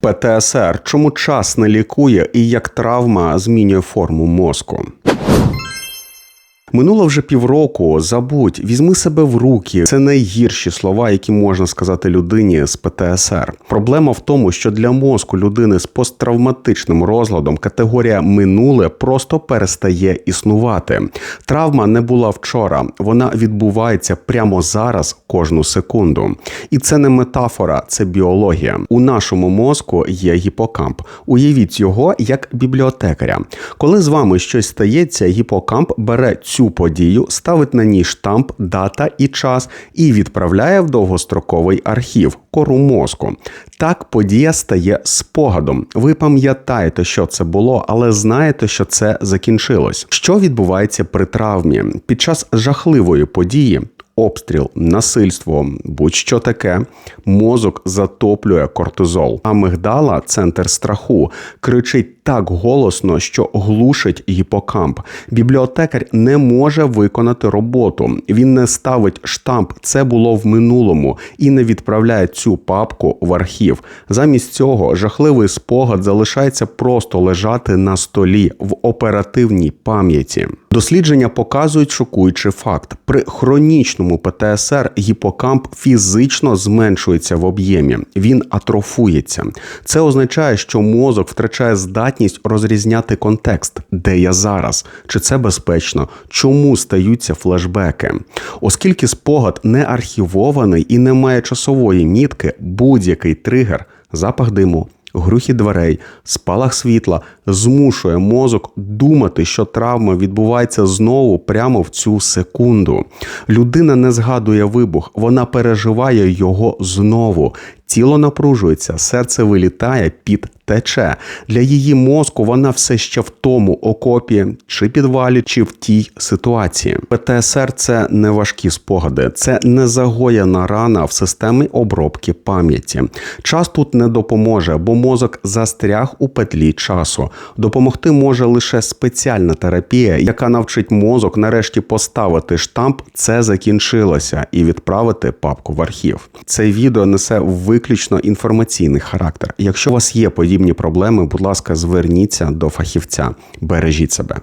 ПТСР. Чому час не лікує і як травма змінює форму мозку? Минуло вже півроку. Забудь, візьми себе в руки. Це найгірші слова, які можна сказати людині з ПТСР. Проблема в тому, що для мозку людини з посттравматичним розладом категорія минуле просто перестає існувати. Травма не була вчора, вона відбувається прямо зараз, кожну секунду. І це не метафора, це біологія. У нашому мозку є гіпокамп. Уявіть його як бібліотекаря. Коли з вами щось стається, гіпокамп бере цю цю подію, ставить на ній штамп, дата і час і відправляє в довгостроковий архів кору мозку. Так подія стає спогадом. Ви пам'ятаєте, що це було, але знаєте, що це закінчилось. Що відбувається при травмі під час жахливої події? Обстріл, насильство, будь-що таке, мозок затоплює кортизол. А мигдала, центр страху, кричить так голосно, що глушить гіпокамп. Бібліотекар не може виконати роботу. Він не ставить штамп, це було в минулому, і не відправляє цю папку в архів. Замість цього жахливий спогад залишається просто лежати на столі в оперативній пам'яті. Дослідження показують шокуючий факт: при хронічному ПТСР гіпокамп фізично зменшується в об'ємі, він атрофується. Це означає, що мозок втрачає здатність розрізняти контекст, де я зараз, чи це безпечно, чому стаються флешбеки. Оскільки спогад не архівований і не має часової мітки, будь-який тригер, запах диму. Грухіт дверей, спалах світла змушує мозок думати, що травма відбувається знову прямо в цю секунду. Людина не згадує вибух, вона переживає його знову. Тіло напружується, серце вилітає, під тече. Для її мозку вона все ще в тому окопі, чи підвалі, чи в тій ситуації. ПТСР це не важкі спогади, це не загоєна рана в системі обробки пам'яті. Час тут не допоможе, бо мозок застряг у петлі часу. Допомогти може лише спеціальна терапія, яка навчить мозок нарешті поставити штамп Це закінчилося і відправити папку в архів. Це відео несе виключно інформаційний характер. Якщо у вас є подібні проблеми, будь ласка, зверніться до фахівця. Бережіть себе.